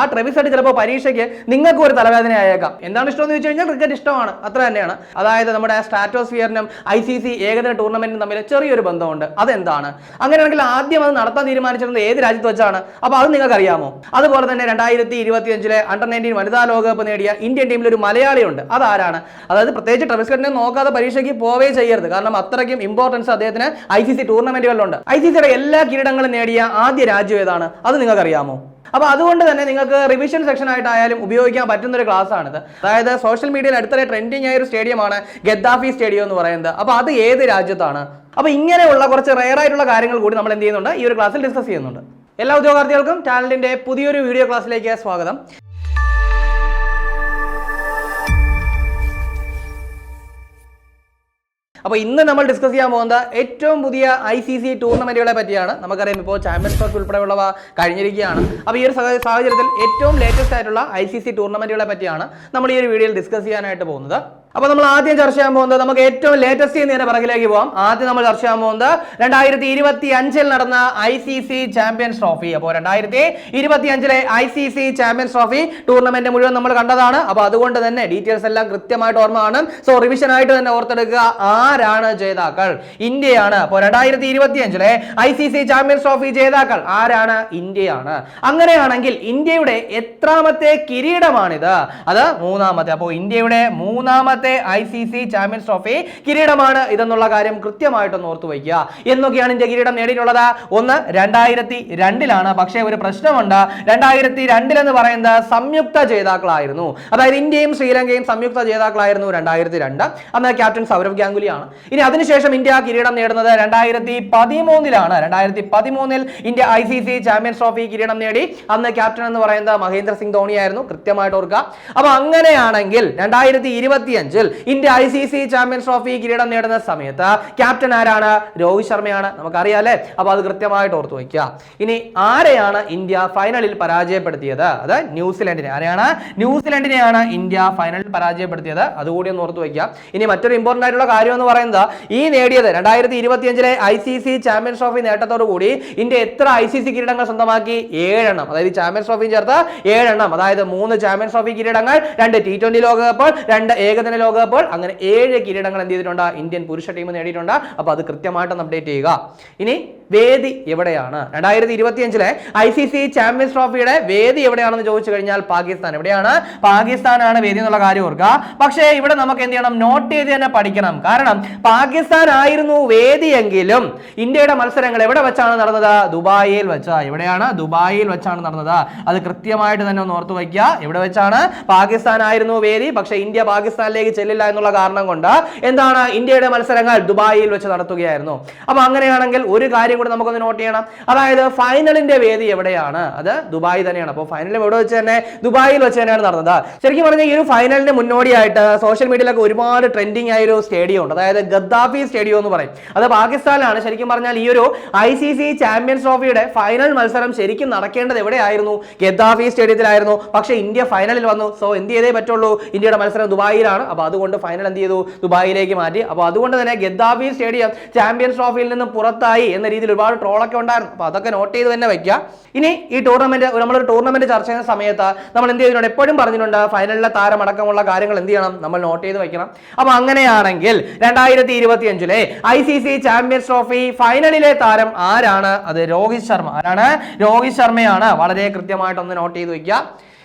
ആ ട്രെവിസ് ഹെഡ് ചിലപ്പോൾ പരീക്ഷയ്ക്ക് നിങ്ങൾക്ക് ഒരു തലവേദന ആയേക്കാം. എന്താണ് ഇഷ്ടം എന്ന് ചോദിച്ചു കഴിഞ്ഞാൽ ക്രിക്കറ്റ് ഇഷ്ടമാണ്. അത്ര തന്നെയാണ്. അതായത് നമ്മുടെ സ്റ്റാറ്റോസ്ഫിയറിനും ഐ സി സി ഏകദിന ടൂർണമെന്റിനും തമ്മിൽ ചെറിയൊരു ബന്ധമുണ്ട്. അതെന്താണ്? അങ്ങനെയാണെങ്കിൽ ആദ്യം അത് നടത്താൻ തീരുമാനിച്ചിരുന്നത് ഏത് രാജ്യത്ത് വെച്ചാണ്? അപ്പോൾ അത് നിങ്ങൾക്ക് അറിയാമോ അതുപോലെ തന്നെ രണ്ടായിരത്തി ഇരുപത്തി അഞ്ചിലെ അണ്ടർ നയന്റീൻ വനിതാ ലോകകപ്പ് നേടിയ ഇന്ത്യൻ ടീമിൽ ഒരു മലയാളിയുണ്ട്. അതാരാണ്? അതായത് പ്രത്യേകിച്ച് ട്രെവിസ്കറ്റിനെ നോക്കാതെ പരീക്ഷയ്ക്ക് പോവേ ചെയ്യരുത്. കാരണം അത്രയ്ക്കും ഇമ്പോർട്ടൻസ് അദ്ദേഹത്തിന് ഐ സി സി ടൂർണമെന്റുകളിലുണ്ട് ഐ സി സിയുടെ എല്ലാ കിരീടങ്ങളും നേടിയ ആദ്യ രാജ്യം ഏതാണ്? അത് നിങ്ങൾക്ക് അറിയാമോ അപ്പോൾ അതുകൊണ്ട് തന്നെ നിങ്ങൾക്ക് റിവിഷൻ സെക്ഷൻ ആയിട്ടായാലും ഉപയോഗിക്കാൻ പറ്റുന്ന ഒരു ക്ലാസ് ആണിത്. അതായത് സോഷ്യൽ മീഡിയയിൽ അടുത്തിടെ ട്രെൻഡിങ് ആയ ഒരു സ്റ്റേഡിയമാണ് ഗദ്ദാഫി സ്റ്റേഡിയം എന്ന് പറയുന്നത്. അപ്പോൾ അത് ഏത് രാജ്യത്താണ്? അപ്പോൾ ഇങ്ങനെയുള്ള കുറച്ച് റെയർ ആയിട്ടുള്ള കാര്യങ്ങൾ കൂടി നമ്മൾ എന്ത് ചെയ്യുന്നുണ്ട്? ഈ ഒരു ക്ലാസ്സിൽ ഡിസ്കസ് ചെയ്യുന്നുണ്ട്. എല്ലാ ഉദ്യോഗാർത്ഥികൾക്കും ചാനലിന്റെ പുതിയൊരു വീഡിയോ ക്ലാസ്സിലേക്ക് സ്വാഗതം. അപ്പോൾ ഇന്ന് നമ്മൾ ഡിസ്കസ് ചെയ്യാൻ പോകുന്നത് ഏറ്റവും പുതിയ ഐ സി സി ടൂർണമെന്റുകളെ പറ്റിയാണ്. നമുക്കറിയാം ഇപ്പോൾ ചാമ്പ്യൻസ് ട്രോഫി ഉൾപ്പെടെയുള്ളവ കഴിഞ്ഞിരിക്കുകയാണ്. അപ്പോൾ ഈ ഒരു സാഹചര്യത്തിൽ ഏറ്റവും ലേറ്റസ്റ്റ് ആയിട്ടുള്ള ഐ സി സി ടൂർണമെന്റുകളെ പറ്റിയാണ് നമ്മൾ ഈ ഒരു വീഡിയോയിൽ ഡിസ്കസ് ചെയ്യാനായിട്ട് പോകുന്നത്. അപ്പോൾ നമ്മൾ ആദ്യം ചർച്ച ചെയ്യാൻ പോകുന്നത് നമുക്ക് ഏറ്റവും ലേറ്റസ്റ്റ് നേരെ പിറകിലേക്ക് പോകാം ആദ്യം നമ്മൾ ചർച്ച ചെയ്യാൻ പോകുന്നത് രണ്ടായിരത്തി ഇരുപത്തി അഞ്ചിൽ നടന്ന I C C champions trophy അപ്പോൾ രണ്ടായിരത്തി ഇരുപത്തി അഞ്ചിലെ I C C champions trophy tournament മുഴുവൻ നമ്മൾ കണ്ടതാണ്. അപ്പോൾ അതുകൊണ്ട് തന്നെ ഡീറ്റെയിൽസ് എല്ലാം കൃത്യമായിട്ട് ഓർമ്മ കാണും സോ റിവിഷൻ ആയിട്ട് തന്നെ ഓർത്തെടുക്കുക. ആരാണ് ജേതാക്കൾ? ഇന്ത്യയാണ്. അപ്പോൾ രണ്ടായിരത്തി ഇരുപത്തി അഞ്ചിലെ I C C champions trophy ജേതാക്കൾ ആരാണ്? ഇന്ത്യയാണ്. അങ്ങനെയാണെങ്കിൽ ഇന്ത്യയുടെ എത്രാമത്തെ കിരീടമാണിത്? അത് മൂന്നാമത്തെ. അപ്പോൾ ഇന്ത്യയുടെ മൂന്നാമത്തെ I C C champions trophy കിരീടമാണ് ഇതെന്നുള്ള കാര്യം കൃത്യമായിട്ടൊന്ന് ഓർത്തു വയ്ക്കുക. എന്നൊക്കെയാണ് ഇന്ത്യ കിരീടം നേടിയിട്ടുള്ളത്. ഒന്ന് രണ്ടായിരത്തി രണ്ടിലാണ് പക്ഷേ ഒരു പ്രശ്നമുണ്ട്. രണ്ടായിരത്തി രണ്ടിൽ എന്ന് പറയുന്നത് സംയുക്ത ജേതാക്കളായിരുന്നു. അതായത് ഇന്ത്യയും ശ്രീലങ്കയും സംയുക്ത ജേതാക്കളായിരുന്നു രണ്ടായിരത്തി രണ്ട് അന്ന് ക്യാപ്റ്റൻ സൗരവ് ഗാംഗുലിയാണ്. ഇനി അതിനുശേഷം ഇന്ത്യ കിരീടം നേടുന്നത് രണ്ടായിരത്തി പതിമൂന്നിലാണ് രണ്ടായിരത്തി പതിമൂന്നിൽ India I C C champions trophy കിരീടം നേടി. അന്ന് ക്യാപ്റ്റൻ എന്ന് പറയുന്നത് മഹേന്ദ്ര സിംഗ് ധോണിയായിരുന്നു കൃത്യമായിട്ട് ഓർക്കുക. അപ്പൊ അങ്ങനെയാണെങ്കിൽ രണ്ടായിരത്തി ഇരുപത്തി അഞ്ചിൽ India I C C champions trophy കിരീടം നേടുന്ന സമയത്ത് ക്യാപ്റ്റൻ ആരാണ്? രോഹിത് ശർമ്മയാണ്. നമുക്കറിയാം അല്ലേ അപ്പൊ അത് കൃത്യമായിട്ട് ഓർത്തു വയ്ക്കുക. ഇനി ആരെയാണ് ഇന്ത്യ ഫൈനലിൽ പരാജയപ്പെടുത്തിയത്? അത് ന്യൂസിലൻഡിനെ. ആരെയാണ്? ന്യൂസിലൻഡിനെയാണ് ഇന്ത്യ ഫൈനലിൽ പരാജയപ്പെടുത്തിയത്. അതുകൂടി ഒന്ന് ഓർത്തു വയ്ക്കുക. ഇനി മറ്റൊരു ഇമ്പോർട്ടന്റ് ആയിട്ടുള്ള കാര്യം എന്ന് പറയുന്നത് ഈ നേടിയത് രണ്ടായിരത്തി ഇരുപത്തി അഞ്ചിലെ I C C champions trophy നേട്ടത്തോടു കൂടി ഇന്ത്യ എത്ര ഐ സി സി കിരീടങ്ങൾ സ്വന്തമാക്കി? ഏഴെണ്ണം. അതായത് ചാമ്പ്യൻസ് ട്രോഫി ചേർത്ത് ഏഴെണ്ണം. അതായത് മൂന്ന് ചാമ്പ്യൻസ് ട്രോഫി കിരീടങ്ങൾ രണ്ട് ടി ട്വന്റി ലോകകപ്പ് രണ്ട് ഏകദിന ലോകകപ്പ് അങ്ങനെ ഏഴ് കിരീടങ്ങൾ എന്ത് ചെയ്തിട്ടുണ്ട്? ഇന്ത്യൻ പുരുഷ ടീം നേടിയിട്ടുണ്ട്. അപ്പോൾ അത് കൃത്യമായിട്ടൊന്ന് അപ്ഡേറ്റ് ചെയ്യുക. ഇനി വേദി എവിടെയാണ്? രണ്ടായിരത്തി ഇരുപത്തി അഞ്ചിലെ ഐ സി സി ചാമ്പ്യൻസ് ട്രോഫിയുടെ വേദി എവിടെയാണെന്ന് ചോദിച്ചു കഴിഞ്ഞാൽ പാകിസ്ഥാൻ. എവിടെയാണ്? പാകിസ്ഥാനാണ് വേദി എന്നുള്ള കാര്യം ഓർക്കുക. പക്ഷേ ഇവിടെ നമുക്ക് എന്ത് ചെയ്യണം? നോട്ട് ചെയ്ത് തന്നെ പഠിക്കണം. കാരണം പാകിസ്ഥാൻ ആയിരുന്നു വേദിയെങ്കിലും ഇന്ത്യയുടെ മത്സരങ്ങൾ എവിടെ വെച്ചാണ് നടന്നത്? ദുബായിൽ വെച്ചാ. എവിടെയാണ്? ദുബായിൽ വെച്ചാണ് നടന്നത്. അത് കൃത്യമായിട്ട് തന്നെ ഒന്ന് ഓർത്തു വയ്ക്കുക. എവിടെ വെച്ചാണ്? പാകിസ്ഥാൻ ആയിരുന്നു വേദി പക്ഷേ ഇന്ത്യ പാകിസ്ഥാനിലേക്ക് ചെല്ലില്ല എന്നുള്ള കാരണം കൊണ്ട് എന്താണ്? ഇന്ത്യയുടെ മത്സരങ്ങൾ ദുബായിൽ വെച്ച് നടത്തുകയായിരുന്നു. അപ്പൊ അങ്ങനെയാണെങ്കിൽ ഒരു കാര്യം കൂടി നമുക്കൊന്ന് നോട്ട് ചെയ്യണം. അതായത് ഫൈനലിന്റെ വേദി എവിടെയാണ്? അത് ദുബായ് തന്നെയാണ്. അപ്പോൾ ഫൈനൽ എവിടെ വെച്ച് തന്നെ? ദുബായിൽ വെച്ച് തന്നെയാണ് നടന്നത്. ശരിക്കും പറഞ്ഞാൽ ഈ ഒരു ഫൈനലിന് മുന്നോടിയായിട്ട് സോഷ്യൽ മീഡിയയിലൊക്കെ ഒരുപാട് ട്രെൻഡിങ് ആയ ഒരു സ്റ്റേഡിയം ഉണ്ട്. അതായത് ഗദ്ദാഫി സ്റ്റേഡിയം എന്ന് പറയും. അത് പാകിസ്ഥാനിലാണ്. ശരിക്കും പറഞ്ഞാൽ ഈ ഒരു ഐ സി സി ചാമ്പ്യൻസ് ട്രോഫിയുടെ ഫൈനൽ മത്സരം ശരിക്കും നടക്കേണ്ടത് എവിടെയായിരുന്നു? ഗദ്ദാഫി സ്റ്റേഡിയത്തിലായിരുന്നു പക്ഷേ ഇന്ത്യ ഫൈനലിൽ വന്നു. സോ എന്ത് ചെയ്തേ പറ്റുള്ളൂ? ഇന്ത്യയുടെ മത്സരം ദുബായിലാണ്. അപ്പോൾ അതുകൊണ്ട് ഫൈനൽ എന്ത് ചെയ്തു? ദുബായിലേക്ക് മാറ്റി. അപ്പോൾ അതുകൊണ്ട് തന്നെ ഗദ്ദാഫി സ്റ്റേഡിയം ചാമ്പ്യൻസ് ട്രോഫിയിൽ നിന്ന് പുറത്തായി എന്ന രീതിയിൽ ഒരുപാട് ട്രോളൊക്കെ ഉണ്ടായിരുന്നു. അപ്പോൾ അതൊക്കെ നോട്ട് ചെയ്ത് തന്നെ വയ്ക്കുക. ഇനി ഈ ടൂർണമെന്റ് നമ്മളൊരു ടൂർണമെന്റ് ചർച്ച ചെയ്യുന്ന സമയത്ത് നമ്മൾ എന്ത് ചെയ്തിട്ടുണ്ട് എപ്പോഴും പറഞ്ഞിട്ടുണ്ട് ഫൈനലിലെ താരമടക്കമുള്ള കാര്യങ്ങൾ എന്ത് ചെയ്യണം? നമ്മൾ നോട്ട് ചെയ്ത് വയ്ക്കണം അപ്പോൾ അങ്ങനെയാണെങ്കിൽ രണ്ടായിരത്തി ഇരുപത്തി അഞ്ചിലെ I C C champions trophy ഫൈനലിലെ താരം ആരാണ്? അത് രോഹിത് ശർമ്മ. ആരാണ്? രോഹിത് ശർമ്മയാണ്. വളരെ കൃത്യമായിട്ടൊന്ന് നോട്ട് ചെയ്ത് വെക്കുക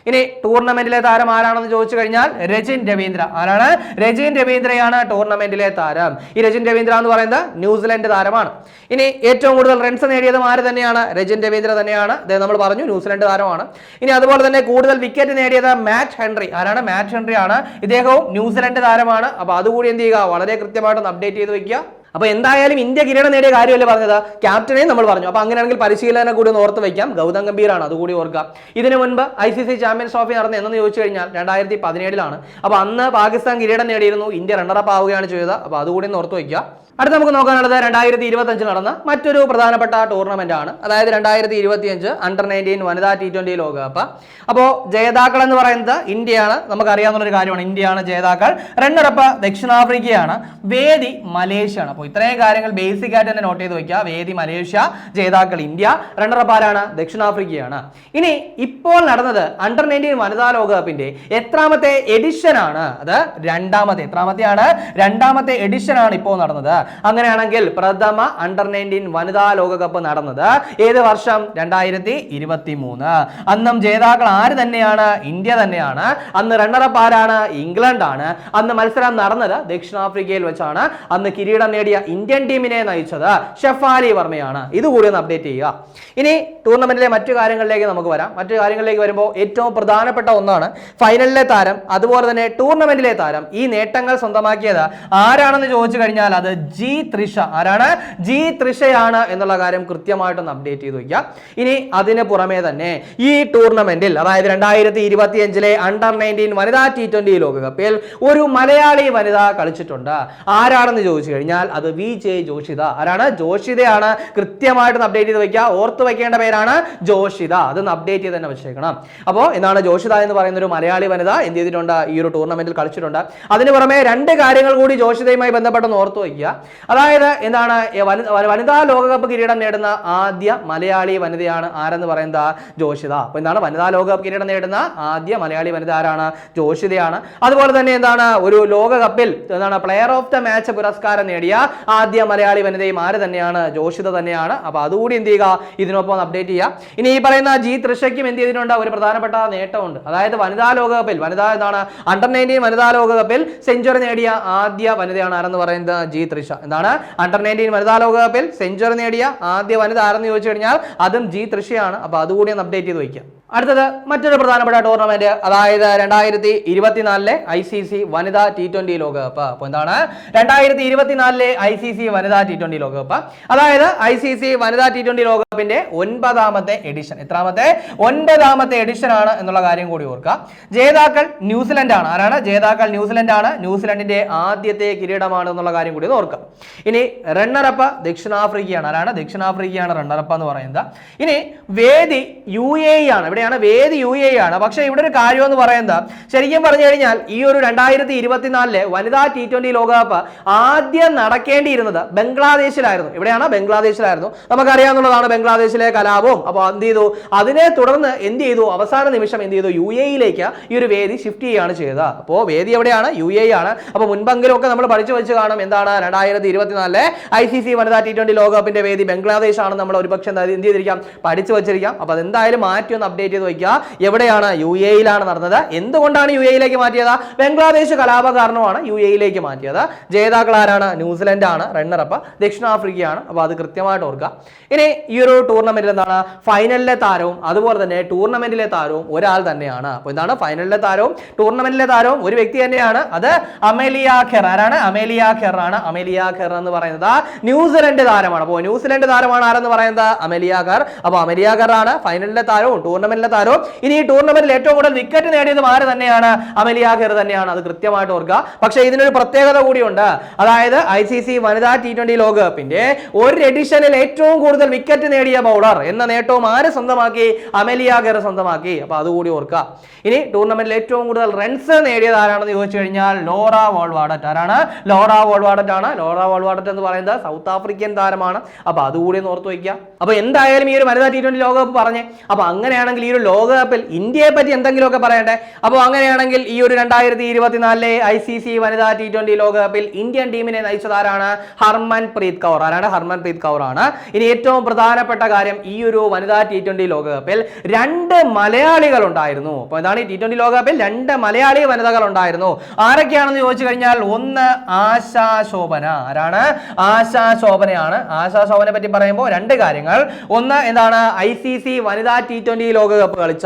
ഇനി ടൂർണമെന്റിലെ താരം ആരാണെന്ന് ചോദിച്ചു കഴിഞ്ഞാൽ രജിൻ രവീന്ദ്ര. ആരാണ്? രജിൻ രവീന്ദ്രയാണ് ടൂർണമെന്റിലെ താരം. ഈ രജിൻ രവീന്ദ്ര എന്ന് പറയുന്നത് ന്യൂസിലൻഡ് താരമാണ്. ഇനി ഏറ്റവും കൂടുതൽ റൺസ് നേടിയതും ആര് തന്നെയാണ്? രജിൻ രവീന്ദ്ര തന്നെയാണ്. അദ്ദേഹം നമ്മൾ പറഞ്ഞു ന്യൂസിലൻഡ് താരമാണ്. ഇനി അതുപോലെ തന്നെ കൂടുതൽ വിക്കറ്റ് നേടിയത് മാറ്റ് ഹെൻറി. ആരാണ്? മാറ്റ് ഹെൻറി ആണ് ഇദ്ദേഹവും ന്യൂസിലൻഡ് താരമാണ്. അപ്പോൾ അതുകൂടി എന്ത് ചെയ്യുക? വളരെ കൃത്യമായിട്ടൊന്ന് അപ്ഡേറ്റ് ചെയ്ത് വെക്കുക. അപ്പോൾ എന്തായാലും ഇന്ത്യ കിരീടം നേടിയ കാര്യമല്ലേ പറഞ്ഞത്? ക്യാപ്റ്റനെ നമ്മൾ പറഞ്ഞു. അപ്പോൾ അങ്ങനെയാണെങ്കിൽ പരിശീലനം കൂടി ഒന്ന് ഓർത്ത് വയ്ക്കാം ഗൗതം ഗംഭീറാണ് അതുകൂടി ഓർക്കുക. ഇതിനു മുൻപ് I C C champions trophy നടന്ന എന്നു ചോദിച്ചു കഴിഞ്ഞാൽ രണ്ടായിരത്തി പതിനേഴിലാണ്. അപ്പോൾ അന്ന് പാകിസ്ഥാൻ കിരീടം നേടിയിരുന്നു. ഇന്ത്യ റണ്ണറപ്പ് ആവുകയാണ് ചെയ്തത്. അപ്പോൾ അതുകൂടി ഒന്ന് ഓർത്ത് വയ്ക്കുക അടുത്ത നമുക്ക് നോക്കാനുള്ളത് രണ്ടായിരത്തി ഇരുപത്തി അഞ്ചിൽ നടന്ന മറ്റൊരു പ്രധാനപ്പെട്ട ടൂർണമെന്റ് ആണ് അതായത് രണ്ടായിരത്തി ഇരുപത്തി അഞ്ച് അണ്ടർ നയന്റീൻ വനിതാ ടി ട്വന്റി ലോകകപ്പ്. അപ്പോൾ ജേതാക്കൾ എന്ന് പറയുന്നത് ഇന്ത്യയാണ്. നമുക്കറിയാവുന്ന ഒരു കാര്യമാണ്. ഇന്ത്യയാണ് ജേതാക്കൾ. റണ്ണറപ്പ് ദക്ഷിണാഫ്രിക്കയാണ്. വേദി മലേഷ്യയാണ്. അപ്പോൾ ഇത്രയും കാര്യങ്ങൾ ബേസിക് ആയിട്ട് തന്നെ നോട്ട് ചെയ്ത് വെക്കുക. വേദി മലേഷ്യ ജേതാക്കൾ ഇന്ത്യ. റണ്ണറപ്പ് ആരാണ്? ദക്ഷിണാഫ്രിക്കയാണ്. ഇനി ഇപ്പോൾ നടന്നത് അണ്ടർ നയന്റീൻ വനിതാ ലോകകപ്പിന്റെ എത്രാമത്തെ എഡിഷൻ ആണ്. അത് രണ്ടാമത്തെ എത്രാമത്തെയാണ്? രണ്ടാമത്തെ എഡിഷൻ ആണ് ഇപ്പോൾ നടന്നത്. അങ്ങനെയാണെങ്കിൽ പ്രഥമ അണ്ടർ നയന്റീൻ വനിതാ ലോകകപ്പ് നടന്നത് ഏത് വർഷം? രണ്ടായിരത്തി ഇരുപത്തി മൂന്ന് അന്നും ജേതാക്കൾ ആര് തന്നെയാണ്? ഇന്ത്യ തന്നെയാണ്. അന്ന് റണ്ണറപ്പ് ആരാണ്? ഇംഗ്ലണ്ടാണ് അന്ന് മത്സരം നടന്നത് ദക്ഷിണാഫ്രിക്കയിൽ വെച്ചാണ്. അന്ന് കിരീടം നേടിയ ഇന്ത്യൻ ടീമിനെ നയിച്ചത് ഷെഫാലി വർമ്മയാണ്. ഇതുകൂടി ഒന്ന് അപ്ഡേറ്റ് ചെയ്യുക. ഇനി ടൂർണമെന്റിലെ മറ്റു കാര്യങ്ങളിലേക്ക് നമുക്ക് വരാം. മറ്റു കാര്യങ്ങളിലേക്ക് വരുമ്പോൾ ഏറ്റവും പ്രധാനപ്പെട്ട ഒന്നാണ് ഫൈനലിലെ താരം അതുപോലെ തന്നെ ടൂർണമെന്റിലെ താരം. ഈ നേട്ടങ്ങൾ സ്വന്തമാക്കിയത് ആരാണെന്ന് ചോദിച്ചു കഴിഞ്ഞാൽ അത് ജി ത്രിഷ. ആരാണ്? ജി ത്രിഷയാണ് എന്നുള്ള കാര്യം കൃത്യമായിട്ടൊന്ന് അപ്ഡേറ്റ് ചെയ്ത് വയ്ക്കുക ഇനി അതിന് പുറമെ തന്നെ ഈ ടൂർണമെന്റിൽ അതായത് രണ്ടായിരത്തി ഇരുപത്തി അഞ്ചിലെ അണ്ടർ നയന്റീൻ വനിതാ ടി ട്വന്റി ലോകകപ്പിൽ ഒരു മലയാളി വനിത കളിച്ചിട്ടുണ്ട്. ആരാണെന്ന് ചോദിച്ചു കഴിഞ്ഞാൽ അത് വി ജെ ജോഷിത. ആരാണ്? ജോഷിതയാണ്. കൃത്യമായിട്ട് അപ്ഡേറ്റ് ചെയ്ത് വെക്കുക. ഓർത്ത് വെക്കേണ്ട പേരാണ് ജോഷിത. അതൊന്ന് അപ്ഡേറ്റ് ചെയ്ത് തന്നെ വെച്ചേക്കണം. അപ്പോൾ എന്താണ് ജോഷിത എന്ന് പറയുന്ന ഒരു മലയാളി വനിത എന്ത് ചെയ്തിട്ടുണ്ട്? ഈ ഒരു ടൂർണമെന്റിൽ കളിച്ചിട്ടുണ്ട്. അതിന് പുറമെ രണ്ട് കാര്യങ്ങൾ കൂടി ജോഷിതയുമായി ബന്ധപ്പെട്ടെന്ന് ഓർത്ത് വയ്ക്കുക അതായത് എന്താണ് വനിതാ ലോകകപ്പ് കിരീടം നേടുന്ന ആദ്യ മലയാളി വനിതയാണ് ആരെന്ന് പറയുന്നത്? ജോഷിത. അപ്പോൾ എന്താണ് വനിതാ ലോകകപ്പ് കിരീടം നേടുന്ന ആദ്യ മലയാളി വനിത ആരാണ്? ജോഷിതയാണ്. അതുപോലെ തന്നെ എന്താണ് ഒരു ലോകകപ്പിൽ എന്താണ് പ്ലെയർ ഓഫ് ദ മാച്ച് പുരസ്കാരം നേടിയ ആദ്യ മലയാളി വനിതയും ആര് തന്നെയാണ്? ജോഷിത തന്നെയാണ്. അപ്പോൾ അതുകൂടി എന്ത് ചെയ്യുക? ഇതിനൊപ്പം അപ്ഡേറ്റ് ചെയ്യുക. ഇനി ഈ പറയുന്ന ജി തൃശയ്ക്കും എന്ത് ചെയ്തിട്ടുണ്ട്? ഒരു പ്രധാനപ്പെട്ട നേട്ടമുണ്ട്. അതായത് വനിതാ ലോകകപ്പിൽ വനിതാ എന്താണ് അണ്ടർ നയന്റീൻ വനിതാ ലോകകപ്പിൽ സെഞ്ചുറി നേടിയ ആദ്യ വനിതയാണ് ആരെന്ന് പറയുന്നത്? ജി തൃഷ എന്താണ്? അണ്ടർ നയന്റീൻ വനിതാ ലോകകപ്പിൽ സെഞ്ചുറി നേടിയ ആദ്യ വനിത ആരെന്ന് ചോദിച്ചു കഴിഞ്ഞാൽ അതും ജി തൃഷയാണ് അപ്പോൾ അതുകൂടി ഒന്ന് അപ്ഡേറ്റ് ചെയ്ത് വയ്ക്കുക അടുത്തത് മറ്റൊരു പ്രധാനപ്പെട്ട ടൂർണമെന്റ് അതായത് രണ്ടായിരത്തി ഇരുപത്തിനാലിലെ ഐ സി സി വനിതാ ടി ട്വന്റി ലോകകപ്പ്. അപ്പോൾ എന്താണ്? രണ്ടായിരത്തി ഇരുപത്തിനാലിലെ ഐ സി സി വനിതാ ടി ട്വന്റി ലോകകപ്പ്. അതായത് ഐ സി സി വനിതാ ടി ട്വന്റി ലോകകപ്പിന്റെ ഒൻപതാമത്തെ എഡിഷൻ എത്രാമത്തെ? ഒൻപതാമത്തെ എഡിഷൻ ആണ് എന്നുള്ള കാര്യം കൂടി ഓർക്കുക. ജേതാക്കൾ ന്യൂസിലൻഡ് ആണ് ആരാണ്? ജേതാക്കൾ ന്യൂസിലൻഡ് ആണ് ന്യൂസിലൻഡിന്റെ ആദ്യത്തെ കിരീടമാണ് എന്നുള്ള കാര്യം കൂടി ഒന്ന് ഓർക്കുക ഇനി റണ്ണറപ്പ് ദക്ഷിണാഫ്രിക്കയാണ്. ആരാണ്? ദക്ഷിണാഫ്രിക്കയാണ് റണ്ണറപ്പ് എന്ന് പറയുന്നത്. ഇനി വേദി യു എ ആണ്. എവിടെയാണ് വേദി യു എ ആണ്. പക്ഷെ ഇവിടെ ഒരു കാര്യം എന്ന് പറയുന്നത് ശരിക്കും പറഞ്ഞു കഴിഞ്ഞാൽ ഈ ഒരു രണ്ടായിരത്തി ഇരുപത്തിനാലിലെ വനിതാ ടി ട്വന്റി ലോകകപ്പ് ആദ്യം നടക്കേണ്ടിയിരുന്നത് ബംഗ്ലാദേശിലായിരുന്നു. ഇവിടെയാണ് ബംഗ്ലാദേശിലായിരുന്നു. നമുക്കറിയാവുന്നതാണ് ബംഗ്ലാദേശിലെ കലാപവും. അപ്പോൾ എന്ത് ചെയ്തു? അതിനെ തുടർന്ന് എന്ത് ചെയ്തു? അവസാന നിമിഷം എന്ത് ചെയ്തു? യു എയിലേക്ക് ഈ ഒരു വേദി ഷിഫ്റ്റ് ചെയ്യുകയാണ് ചെയ്തത്. അപ്പോൾ വേദി എവിടെയാണ്? യു എ ആണ്. അപ്പോൾ മുൻപെങ്കിലും ഒക്കെ നമ്മൾ പഠിച്ചു വെച്ച് കാണും എന്താണ് രണ്ടായിരത്തി ഇരുപത്തിനാലിലെ ഐ സി സി വനിതാ ടി ട്വന്റി ലോകകപ്പിന്റെ വേദി ബംഗ്ലാദേശ് ആണ് നമ്മൾ ഒരുപക്ഷെ എന്താ ചെയ്തിരിക്കാം? പഠിച്ചു വെച്ചിരിക്കാം. അപ്പൊ അതെന്തായാലും മാറ്റി ഒന്ന് അപ്ഡേറ്റ് ചെയ്ത് വയ്ക്കുക എവിടെയാണ് യു എയിലാണ് നടന്നത്? എന്തുകൊണ്ടാണ് യു എയിലേക്ക് മാറ്റിയത്? ബംഗ്ലാദേശ് കലാപ കാരണമാണ് യു എയിലേക്ക് മാറ്റിയത്. ജേതാക്കൾ ആരാണ്? ന്യൂസിലൻഡ് ആണ് റണ്ണർ റണ്ണറപ്പ് ദക്ഷിണാഫ്രിക്കയാണ്. അപ്പോൾ അത് കൃത്യമായിട്ട് ഓർക്കുക. ഇനി ഈ ഒരു ടൂർണമെന്റിൽ എന്താണ്? ഫൈനലിലെ താരവും അതുപോലെ തന്നെ ടൂർണമെന്റിലെ താരവും ഒരാൾ തന്നെയാണ്. അപ്പോൾ എന്താണ് ഫൈനലിലെ താരവും ടൂർണമെന്റിലെ താരവും ഒരു വ്യക്തി തന്നെയാണ്. അത് അമേലിയ ഖെർ ആരാണ് അമേലിയ ഖെർ ആണ്. അമേലിയ ഖെർ എന്ന് പറയുന്നത്. ന്യൂസിലൻഡ് താരമാണ്. അപ്പോൾ ന്യൂസിലൻഡ് താരമാണ് ആരെന്ന് പറയുന്നത്? Amelia Kerr. അപ്പോൾ അമേലിയ ഖർ ആണ് ഫൈനലിലെ താരവും ടൂർണമെന്റിലെ താരവും. ഇനി ഈ ടൂർണമെന്റിൽ ഏറ്റവും കൂടുതൽ വിക്കറ്റ് നേടിയത് ആര് തന്നെയാണ്? അമേലിയ ഖർ തന്നെയാണ്. അത് കൃത്യമായിട്ട് ഓർക്കുക. പക്ഷേ ഇതിനൊരു പ്രത്യേകത കൂടിയുണ്ട്. അതായത് ഐ സി സി വനിതാ ടി ട്വന്റി ലോകകപ്പിന്റെ ഒരു എഡിഷനിൽ ഏറ്റവും കൂടുതൽ വിക്കറ്റ് നേടിയ ബൗളർ എന്ന നേട്ടവും ആര് സ്വന്തമാക്കി? അമേലിയ ഖർ സ്വന്തമാക്കി. അപ്പോൾ അതുകൂടി ഓർക്കുക. ഇനി ടൂർണമെന്റിൽ ഏറ്റവും കൂടുതൽ റൺസ് നേടിയത് ആരാണെന്ന് ചോദിച്ചു കഴിഞ്ഞാൽ ലോറ വോൾവാഡറ്റ് ആരാണ്? ലോറ വോൾവാഡറ്റ് ആണ്. ലോറ വോൾവാഡറ്റ് എന്ന് പറയുന്നത് സൗത്ത് ആഫ്രിക്കൻ താരമാണ്. അപ്പൊ അതുകൂടി ഒന്ന് ഓർത്ത് വയ്ക്കുക. അപ്പൊ എന്തായാലും ഈ ഒരു വനിതാ ടി ട്വന്റി ലോകകപ്പ് പറഞ്ഞു. അപ്പൊ അങ്ങനെയാണെങ്കിൽ ഈ ഒരു ലോകകപ്പിൽ ഇന്ത്യയെ പറ്റി എന്തെങ്കിലുമൊക്കെ പറയട്ടെ അപ്പോൾ അങ്ങനെയാണെങ്കിൽ ഈ ഒരു രണ്ടായിരത്തി ഇരുപത്തിനാലിലെ ഐ സി സി വനിതാ ടി ട്വന്റി ലോകകപ്പിൽ ഇന്ത്യൻ ടീമിനെ നയിച്ചതാരാണ് ഹർമൻ പ്രീത് കൗർ ആരാണ്? ഹർമൻ പ്രീത് കൗർ ആണ്. ഇനി ഏറ്റവും പ്രധാനപ്പെട്ട കാര്യം ഈ ഒരു വനിതാ ടി ട്വന്റി ലോകകപ്പിൽ രണ്ട് മലയാളികൾ ഉണ്ടായിരുന്നു. അപ്പോൾ ഇതാണ് ടി ട്വന്റി ലോകകപ്പിൽ രണ്ട് മലയാളി വനിതകൾ ഉണ്ടായിരുന്നു. ആരൊക്കെയാണെന്ന് ചോദിച്ചു കഴിഞ്ഞാൽ ഒന്ന് ആശാ ശോഭന. ആരാണ്? ആശാശോഭനയാണ് ആശാശോഭനെ ആശാ ശോഭനെ പറ്റി പറയുമ്പോൾ രണ്ട് കാര്യങ്ങൾ. ഒന്ന് എന്താണ് ഐ സി സി വനിതാ ടി ട്വന്റി ലോക ലോകകപ്പ് കളിച്ച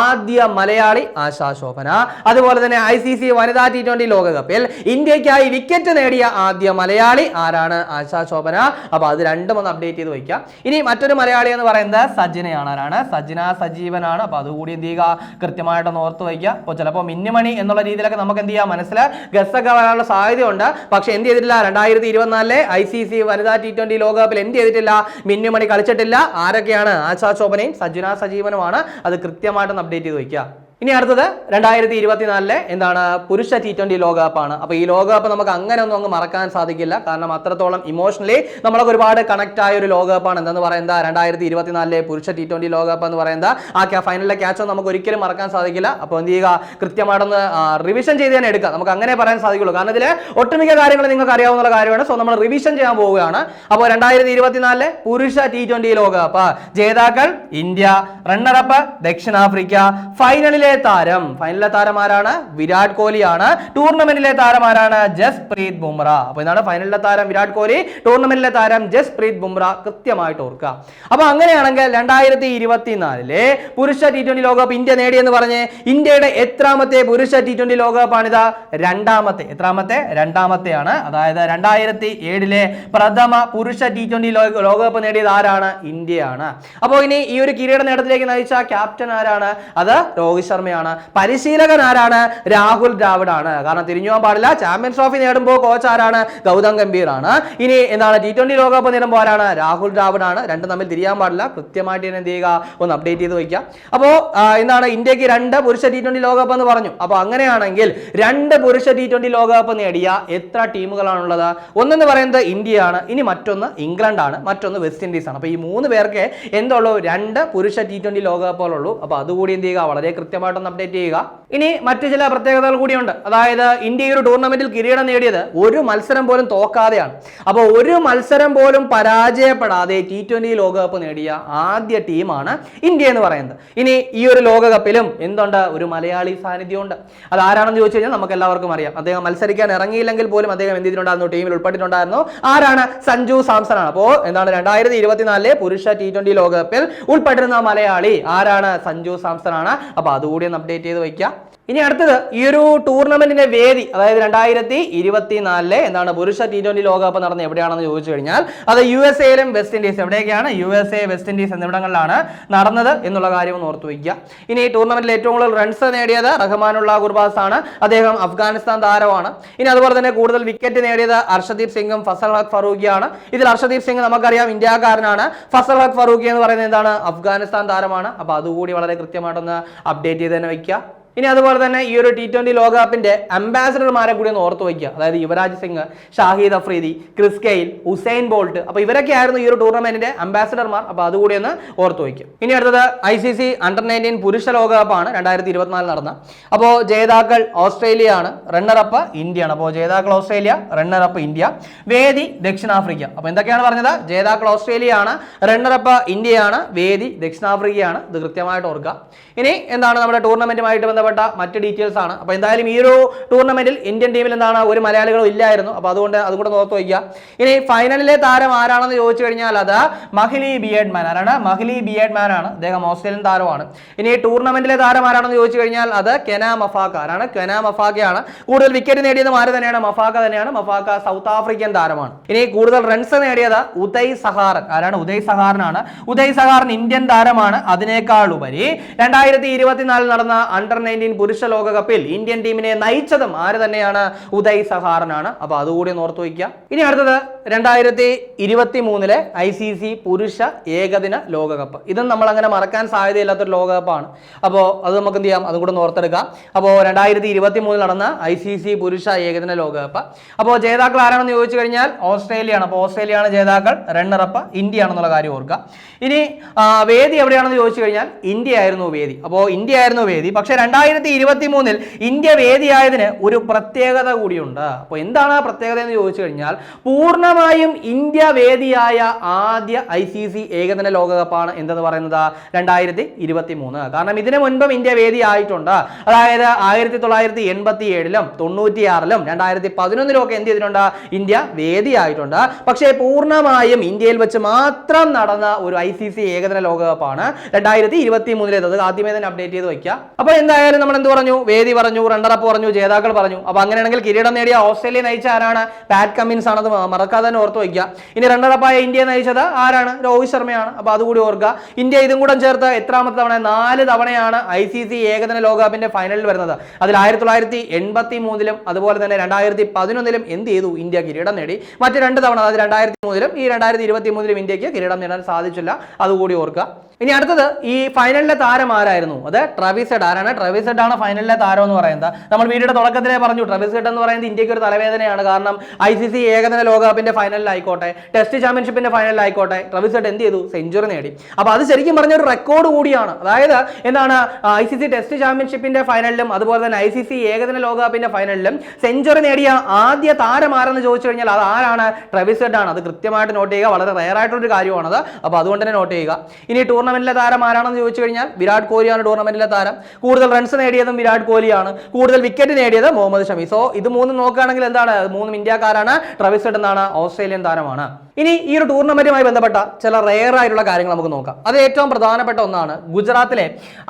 ആദ്യ മലയാളി ആശാശോഭന അതുപോലെ തന്നെ ഐ സി സി വനിതാ ടി ട്വന്റി ലോകകപ്പിൽ ഇന്ത്യക്കായി വിക്കറ്റ് നേടിയ ആദ്യ മലയാളി ആരാണ് ആശാശോഭന അപ്പൊ അത് രണ്ടും ഒന്ന് അപ്ഡേറ്റ് ചെയ്ത് വയ്ക്കാം. ഇനി മറ്റൊരു മലയാളി എന്ന് പറയുന്നത് സജിനയാണ് ആരാണ്? സജിന സജീവനാണ്. അപ്പൊ അതുകൂടി എന്ത് ചെയ്യുക? കൃത്യമായിട്ടൊന്ന് ഓർത്ത് വയ്ക്കുക. അപ്പോൾ ചിലപ്പോൾ മിന്നുമണി എന്നുള്ള രീതിയിലൊക്കെ നമുക്ക് എന്ത് ചെയ്യാം? മനസ്സിൽ ഗസ്സൊക്കെ വരാനുള്ള സാധ്യതയുണ്ട്. പക്ഷെ എന്ത് ചെയ്തിട്ടില്ല? രണ്ടായിരത്തി ഇരുപത്തിനാലിലെ ഐ സി സി വനിതാ ടി ട്വന്റി ലോകകപ്പിൽ എന്ത് ചെയ്തിട്ടില്ല? മിന്നുമണി കളിച്ചിട്ടില്ല. ആരൊക്കെയാണ് ആശാ ശോഭനയും സജുന സജീവനുമാണ്. അത് കൃത്യമായിട്ടൊന്ന് അപ്ഡേറ്റ് ചെയ്ത് വയ്ക്കുക. ഇനി അടുത്തത് രണ്ടായിരത്തി ഇരുപത്തിനാലിലെ എന്താണ് പുരുഷ ടി ട്വന്റി ലോകകപ്പാണ് അപ്പൊ ഈ ലോകകപ്പ് നമുക്ക് അങ്ങനെ ഒന്നും അങ്ങ് മറക്കാൻ സാധിക്കില്ല. കാരണം അത്രത്തോളം ഇമോഷണലി നമ്മളൊക്കെ ഒരുപാട് കണക്ട് ആയ ഒരു ലോകകപ്പാണ് എന്തെന്ന് പറയുന്നത്? രണ്ടായിരത്തി ഇരുപത്തിനാലിലെ പുരുഷ ടി ട്വന്റി ലോകകപ്പ് എന്ന് പറയുന്നത് ആ ഫൈനലിലെ ക്യാച്ച് നമുക്ക് ഒരിക്കലും മറക്കാൻ സാധിക്കില്ല. അപ്പോൾ എന്ത് ചെയ്യുക? കൃത്യമായിട്ടൊന്ന് റിവിഷൻ ചെയ്ത് തന്നെ എടുക്കുക. നമുക്ക് അങ്ങനെ പറയാൻ സാധിക്കുള്ളൂ. കാരണം ഇതിലെ ഒട്ടുമിക്ക കാര്യങ്ങൾ നിങ്ങൾക്ക് അറിയാവുന്ന കാര്യമാണ്. സോ നമ്മൾ റിവിഷൻ ചെയ്യാൻ പോവുകയാണ്. അപ്പോൾ രണ്ടായിരത്തി ഇരുപത്തിനാലിലെ പുരുഷ ടി ട്വന്റി ലോകകപ്പ് ജേതാക്കൾ ഇന്ത്യ റണ്ണറപ്പ് ദക്ഷിണാഫ്രിക്ക ഫൈനലിലെ താരം. ഫൈനലിലെ താരം ആരാണ്? വിരാട് കോഹ്ലിയാണ്. ടൂർണമെന്റിലെ താരം ആരാണ്? ജസ്പ്രീത് ബുംറ. അപ്പോൾ ഇതാണ് ഫൈനലിലെ താരം വിരാട് കോഹ്ലി. ടൂർണമെന്റിലെ താരം ജസ്പ്രീത് ബുംറ കൃത്യമായിട്ട് ഓർക്കുക. അപ്പോൾ അങ്ങനെയാണെങ്കിൽ രണ്ടായിരത്തി ഇരുപത്തിനാലിലെ പുരുഷ ടി ട്വന്റി ലോകകപ്പ് ഇന്ത്യ നേടിയെന്ന് പറഞ്ഞ് ഇന്ത്യയുടെ എത്രാമത്തെ പുരുഷ ടി ട്വന്റി ലോകകപ്പാണിത് രണ്ടാമത്തെ. എത്രാമത്തെ? രണ്ടാമത്തെയാണ്. അതായത് രണ്ടായിരത്തി ഏഴിലെ പ്രഥമ പുരുഷ ടി ട്വന്റി ലോകകപ്പ് നേടിയത് ആരാണ്? ഇന്ത്യയാണ്. അപ്പോൾ ഇനി ഈ ഒരു കിരീട നേട്ടത്തിലേക്ക് നയിച്ച ക്യാപ്റ്റൻ ആരാണ്? അത് രോഹിത് ശർമ്മയാണ് പരിശീലകൻ ആരാണ്? രാഹുൽ ദ്രാവിഡ് ആണ് കാരണം തിരിഞ്ഞു പോകാൻ പാടില്ല. ചാമ്പ്യൻസ് ട്രോഫി നേടുമ്പോൾ കോച്ച് ആരാണ്? ഗൗതം ഗംഭീർ ആണ് ഇനി എന്താണ്? ടി ട്വന്റി ലോകകപ്പ് നേടുമ്പോൾ ആരാണ്? രാഹുൽ ദ്രാവിഡ് ആണ് രണ്ടും തമ്മിൽ തിരിയാൻ പാടില്ല. കൃത്യമായിട്ട് തന്നെ എന്ത് ചെയ്യുക? ഒന്ന് അപ്ഡേറ്റ് ചെയ്ത് വയ്ക്കുക. അപ്പോൾ എന്താണ്? ഇന്ത്യയ്ക്ക് രണ്ട് പുരുഷ ടി ട്വന്റി ലോകകപ്പ് എന്ന് പറഞ്ഞു. അപ്പോൾ അങ്ങനെയാണെങ്കിൽ രണ്ട് പുരുഷ ടി ട്വന്റി ലോകകപ്പ് നേടിയ എത്ര ടീമുകളാണുള്ളത്? ഒന്നെന്ന് പറയുന്നത് ഇന്ത്യയാണ്. ഇനി മറ്റൊന്ന് ഇംഗ്ലണ്ടാണ്. മറ്റൊന്ന് വെസ്റ്റ് ഇൻഡീസ് ആണ് അപ്പോൾ ഈ മൂന്ന് പേർക്ക് എന്തുള്ളൂ? രണ്ട് പുരുഷ ടി ട്വന്റി ലോകകപ്പുകളുള്ളൂ. അപ്പോൾ അതുകൂടി എന്ത് ചെയ്യുക? വളരെ കൃത്യമായിട്ടൊന്ന് അപ്ഡേറ്റ് ചെയ്യുക. ഇനി മറ്റ് ചില പ്രത്യേകതകൾ കൂടിയുണ്ട്. അതായത് ഇന്ത്യ ഒരു ടൂർണമെന്റിൽ കിരീടം നേടിയത് ഒരു മത്സരം പോലും തോക്കാതെയാണ്. അപ്പോൾ ഒരു മത്സരം പോലും പരാജയപ്പെടാതെ ടി ട്വന്റി ലോകകപ്പ് നേടിയ ആദ്യ ടീമാണ് ഇന്ത്യ എന്ന് പറയുന്നത്. ഇനി ഈ ഒരു ലോകകപ്പിലും എന്തുണ്ട്? ഒരു മലയാളി സാന്നിധ്യമുണ്ട്. അത് ആരാണെന്ന് ചോദിച്ചു കഴിഞ്ഞാൽ നമുക്ക് എല്ലാവർക്കും അറിയാം. അദ്ദേഹം മത്സരിക്കാൻ ഇറങ്ങിയില്ലെങ്കിൽ പോലും അദ്ദേഹം എന്ത് ചെയ്തിട്ടുണ്ടായിരുന്നു? ടീമിൽ ഉൾപ്പെട്ടിട്ടുണ്ടായിരുന്നു. ആരാണ്? സഞ്ജു സാംസൺ ആണ്. അപ്പോൾ എന്താണ്? രണ്ടായിരത്തി ഇരുപത്തിനാലിലെ പുരുഷ ടി ട്വന്റി ലോകകപ്പിൽ ഉൾപ്പെട്ടിരുന്ന മലയാളി ആരാണ്? സഞ്ജു സാംസൺ ആണ്. അപ്പോൾ അതുകൂടി ഒന്ന് അപ്ഡേറ്റ് ചെയ്ത് വയ്ക്കുക ഇനി അടുത്തത് ഈ ഒരു ടൂർണമെന്റിന്റെ വേദി അതായത് രണ്ടായിരത്തി ഇരുപത്തിനാലിലെ എന്താണ് പുരുഷ ടി ട്വന്റി ലോകകപ്പ് നടന്നത് എവിടെയാണെന്ന് ചോദിച്ചു കഴിഞ്ഞാൽ അത് യു എസ് എയിലും വെസ്റ്റ് ഇൻഡീസ് എവിടെയൊക്കെയാണ്? U S A West Indies എന്നിവിടങ്ങളിലാണ് നടന്നത് എന്നുള്ള കാര്യം ഒന്ന് ഓർത്തു വയ്ക്കുക. ഇനി ഈ ടൂർണമെന്റിൽ ഏറ്റവും കൂടുതൽ റൺസ് നേടിയത് റഹ്മാനുള്ള ഗുർബാസ് ആണ് അദ്ദേഹം അഫ്ഗാനിസ്ഥാൻ താരമാണ് ഇനി അതുപോലെ തന്നെ കൂടുതൽ വിക്കറ്റ് നേടിയത് അർഷദീപ് സിംഗും ഫസൽ ഹക് ഫറൂഖിയാണ്. ഇതിൽ അർഷദീപ് സിംഗ് നമുക്കറിയാം ഇന്ത്യക്കാരനാണ്. ഫസൽ ഹക് ഫറൂഖി എന്ന് പറയുന്നത് എന്താണ്? അഫ്ഗാനിസ്ഥാൻ താരമാണ്. അപ്പോൾ അതുകൂടി വളരെ കൃത്യമായിട്ടൊന്ന് അപ്ഡേറ്റ് ചെയ്ത് തന്നെ വയ്ക്കുക. ഇനി അതുപോലെ തന്നെ ഈ ഒരു ടി ട്വന്റി ലോകകപ്പിന്റെ അംബാസഡർമാരെ കൂടി ഒന്ന് ഓർത്ത് വയ്ക്കുക. അതായത് Yuvraj Singh Shahid Afridi Chris Gayle Usain Bolt. അപ്പോൾ ഇവരൊക്കെ ആയിരുന്നു ഈ ഒരു ടൂർണമെന്റിന്റെ അംബാസഡർമാർ അപ്പോൾ അതുകൂടി ഒന്ന് ഓർത്ത് വയ്ക്കും ഇനി അടുത്തത് I C C under nineteen പുരുഷ ലോകകപ്പാണ് രണ്ടായിരത്തി ഇരുപത്തിനാല് നടന്ന. അപ്പോൾ ജേതാക്കൾ ഓസ്ട്രേലിയ ആണ് റണ്ണർ റണ്ണറപ്പ് ഇന്ത്യയാണ്. അപ്പോൾ ജേതാക്കൾ ഓസ്ട്രേലിയ റണ്ണർ അപ്പ് ഇന്ത്യ. വേദി ദക്ഷിണാഫ്രിക്ക. അപ്പോൾ എന്തൊക്കെയാണ് പറഞ്ഞത്? ജേതാക്കൾ ഓസ്ട്രേലിയ ആണ് റണ്ണർ അപ്പ് ഇന്ത്യയാണ് വേദി ദക്ഷിണാഫ്രിക്കയാണ്. ഇത് കൃത്യമായിട്ട് ഓർക്കുക. ഇനി എന്താണ് നമ്മുടെ ടൂർണമെന്റുമായിട്ട് ബന്ധപ്പെട്ട മറ്റ് ഡീറ്റെയിൽസ് ആണ്. അപ്പോൾ എന്തായാലും ഈ ഒരു ടൂർണമെന്റിൽ ഇന്ത്യൻ ടീമിൽ എന്താണ് ഒരു മലയാളികളും ഇല്ലായിരുന്നു. അപ്പോൾ അതുകൊണ്ട് അതും കൂടെ നോർത്ത് വയ്ക്കുക. ഇനി ഫൈനലിലെ താരം ആരാണെന്ന് ചോദിച്ചു കഴിഞ്ഞാൽ അത് മഹിലി ബിയേഡ് മാൻ ആരാണ് മഹിലി ബിയേഡ് മാൻ ആണ്. അദ്ദേഹം ഓസ്ട്രേലിയൻ താരമാണ്. ഇനി ടൂർണമെന്റിലെ താരം ആരാണെന്ന് ചോദിച്ചു കഴിഞ്ഞാൽ അത് കെന മഫാക്ക ആരാണ് കെന മഫാക്കയാണ്. കൂടുതൽ വിക്കറ്റ് നേടിയത് ആര് തന്നെയാണ്? മഫാക്ക തന്നെയാണ്. മഫാക്ക സൗത്ത് ആഫ്രിക്കൻ താരമാണ്. ഇനി കൂടുതൽ റൺസ് നേടിയത് ഉദയ് സഹാറൻ. ആരാണ്? ഉദയ് സഹാറനാണ്. ഉദയ് സഹാറൻ ഇന്ത്യൻ താരമാണ്. അതിനേക്കാൾ ഉപരി രണ്ടായിരത്തി ഇരുപത്തിനാലിൽ നടന്ന അണ്ടർ നയന്റീൻ പുരുഷ ലോകകപ്പിൽ ഇന്ത്യൻ ടീമിനെ നയിച്ചതും ആര് തന്നെയാണ്? ഉദയ് സഹാറനാണ്. അപ്പൊ അതുകൂടി ഓർത്തു വയ്ക്കുക. ഇനി അടുത്തത് രണ്ടായിരത്തി ഇരുപത്തി മൂന്നിലെ ഐ സി സി പുരുഷ ഏകദിന ലോകകപ്പ്. ഇതും നമ്മൾ അങ്ങനെ മറക്കാൻ സാധ്യതയില്ലാത്തൊരു ലോകകപ്പാണ്. അപ്പോൾ അത് നമുക്ക് എന്ത് ചെയ്യാം? അതും കൂടെ ഒന്ന് ഓർത്തെടുക്കാം. അപ്പോൾ രണ്ടായിരത്തി ഇരുപത്തി മൂന്നിൽ നടന്ന ഐ സി സി പുരുഷ ഏകദിന ലോകകപ്പ്. അപ്പോൾ ജേതാക്കൾ ആരാണെന്ന് ചോദിച്ചു കഴിഞ്ഞാൽ ഓസ്ട്രേലിയയാണ്. അപ്പോൾ ഓസ്ട്രേലിയയാണ് ജേതാക്കൾ. റണ്ണറപ്പ് ഇന്ത്യ ആണെന്നുള്ള കാര്യം ഓർക്കുക. ഇനി വേദി എവിടെയാണെന്ന് ചോദിച്ചു കഴിഞ്ഞാൽ ഇന്ത്യ ആയിരുന്നു വേദി. അപ്പോൾ ഇന്ത്യ ആയിരുന്നു വേദി. പക്ഷേ രണ്ടായിരത്തി രണ്ടായിരത്തി ഇരുപത്തി മൂന്നിൽ ഇന്ത്യ വേദിയായതിന് ഒരു പ്രത്യേകത കൂടിയുണ്ട്. അപ്പോൾ എന്താണ് ആ പ്രത്യേകത എന്ന് ചോദിച്ചു കഴിഞ്ഞാൽ പൂർണമായും ഇന്ത്യ വേദിയായ ആദ്യ ഐ സി സി ഏകദിന ലോകകപ്പാണ് എന്തെന്ന് പറയുന്നത്? രണ്ടായിരത്തി ഇരുപത്തി മൂന്ന് കാരണം ഇതിനു മുൻപും ഇന്ത്യ വേദിയായിട്ടുണ്ട്. അതായത് ആയിരത്തി തൊള്ളായിരത്തി എൺപത്തി ഏഴിലും തൊണ്ണൂറ്റിയാറിലും രണ്ടായിരത്തി പതിനൊന്നിലും ഒക്കെ എന്ത് ചെയ്തിട്ടുണ്ട്? ഇന്ത്യ വേദിയായിട്ടുണ്ട്. പക്ഷേ പൂർണമായും ഇന്ത്യയിൽ വെച്ച് മാത്രം നടന്ന ഒരു ഐ സി സി ഏകദിന ലോകകപ്പാണ് രണ്ടായിരത്തി ഇരുപത്തി മൂന്നിലേത് ആദ്യമേ തന്നെ അപ്ഡേറ്റ് ചെയ്ത് വയ്ക്കുക. അപ്പോൾ എന്തായാലും നമ്മൾ എന്ത് പറഞ്ഞു? വേദി പറഞ്ഞു റണ്ണറപ്പ് പറഞ്ഞു ജേതാക്കൾ പറഞ്ഞു. അപ്പൊ അങ്ങനെയാണെങ്കിൽ കിരീടം നേടിയ ഓസ്ട്രേലിയ നയിച്ച ആരാണ്? പാറ്റ് കമ്മിൻസ് ആണത് മറക്കാതെ തന്നെ ഓർത്ത് വയ്ക്കുക. ഇനി റണ്ണറപ്പായ ഇന്ത്യ നയിച്ചത് ആരാണ്? രോഹിത് ശർമ്മയാണ്. അപ്പൊ അതുകൂടി ഓർക്കുക. ഇന്ത്യ ഇതും കൂടെ ചേർത്ത് എത്രാമത്തെ തവണ? നാല് തവണയാണ് ഐ സി സി ഏകദിന ലോകകപ്പിന്റെ ഫൈനലിൽ വരുന്നത്. അതിൽ ആയിരത്തി തൊള്ളായിരത്തി എൺപത്തി മൂന്നിലും അതുപോലെ തന്നെ രണ്ടായിരത്തി പതിനൊന്നിലും എന്ത് ചെയ്തു? ഇന്ത്യ കിരീടം നേടി. മറ്റ് രണ്ട് തവണ അതായത് രണ്ടായിരത്തി മൂന്നിലും ഈ രണ്ടായിരത്തി ഇരുപത്തി മൂന്നിലും ഇന്ത്യയ്ക്ക് കിരീടം നേടാൻ സാധിച്ചില്ല. അതുകൂടി ഓർക്കുക. ഇനി അടുത്തത് ഈ ഫൈനലിലെ താരം ആരായിരുന്നു? അത് ട്രവിസെഡ് ആരാണ്? ട്രവിസെഡ് ആണ് ഫൈനലിലെ താരം എന്ന് പറയുന്നത്. നമ്മൾ വീഡിയോയുടെ തുടക്കത്തിലേ പറഞ്ഞു ട്രവിസെഡ് എന്ന് പറയുന്നത് ഇന്ത്യയ്ക്ക് ഒരു തലവേദനയാണ്. കാരണം ഐ സി സി ഏകദിന ലോകകപ്പിന്റെ ഫൈനലിലായിക്കോട്ടെ ടെസ്റ്റ് ചാമ്പ്യൻഷിപ്പിന്റെ ഫൈനലിലായിക്കോട്ടെ ട്രവിസെഡ് എന്ത് ചെയ്തു? സെഞ്ചുറി നേടി. അപ്പോൾ അത് ശരിക്കും പറഞ്ഞ ഒരു റെക്കോർഡ് കൂടിയാണ്. അതായത് എന്താണ് ഐ സി സി ടെസ്റ്റ് ചാമ്പ്യൻഷിപ്പിന്റെ ഫൈനലിലും അതുപോലെ തന്നെ ഐ സി സി ഏകദിന ലോകകപ്പിന്റെ ഫൈനലിലും സെഞ്ചുറി നേടിയ ആദ്യ താരം ആരെന്ന് ചോദിച്ചു കഴിഞ്ഞാൽ അത് ആരാണ്? ട്രവിസെഡ് ആണ്. അത് കൃത്യമായിട്ട് നോട്ട് ചെയ്യുക. വളരെ റയർ ആയിട്ടുള്ള ഒരു കാര്യമാണത്. അപ്പോൾ അതുകൊണ്ട് തന്നെ നോട്ട് ചെയ്യുക. ഇനി ടൂർണമെന്റിലെ താരം ആരാണെന്ന് ചോദിച്ചു കഴിഞ്ഞാൽ വിരാട് കോഹ്ലിയാണ് ടൂർണമെന്റിലെ താരം. കൂടുതൽ റൺസ് നേടിയതും വിരാട് കോഹ്ലിയാണ്. കൂടുതൽ വിക്കറ്റ് നേടിയത് മുഹമ്മദ് ഷമി. സോ ഇത് മൂന്നും നോക്കുകയാണെങ്കിൽ എന്താണ്? മൂന്നും ഇന്ത്യക്കാരാണ്. ട്രവിസ് എന്നാണ് ഓസ്ട്രേലിയൻ താരമാണ്. ഇനി ഈ ഒരു ടൂർണമെന്റുമായി ബന്ധപ്പെട്ട ചില റെയർ ആയിട്ടുള്ള കാര്യങ്ങൾ നമുക്ക് നോക്കാം. അത് ഏറ്റവും പ്രധാനപ്പെട്ട ഒന്നാണ് ഗുജറാത്തിലെ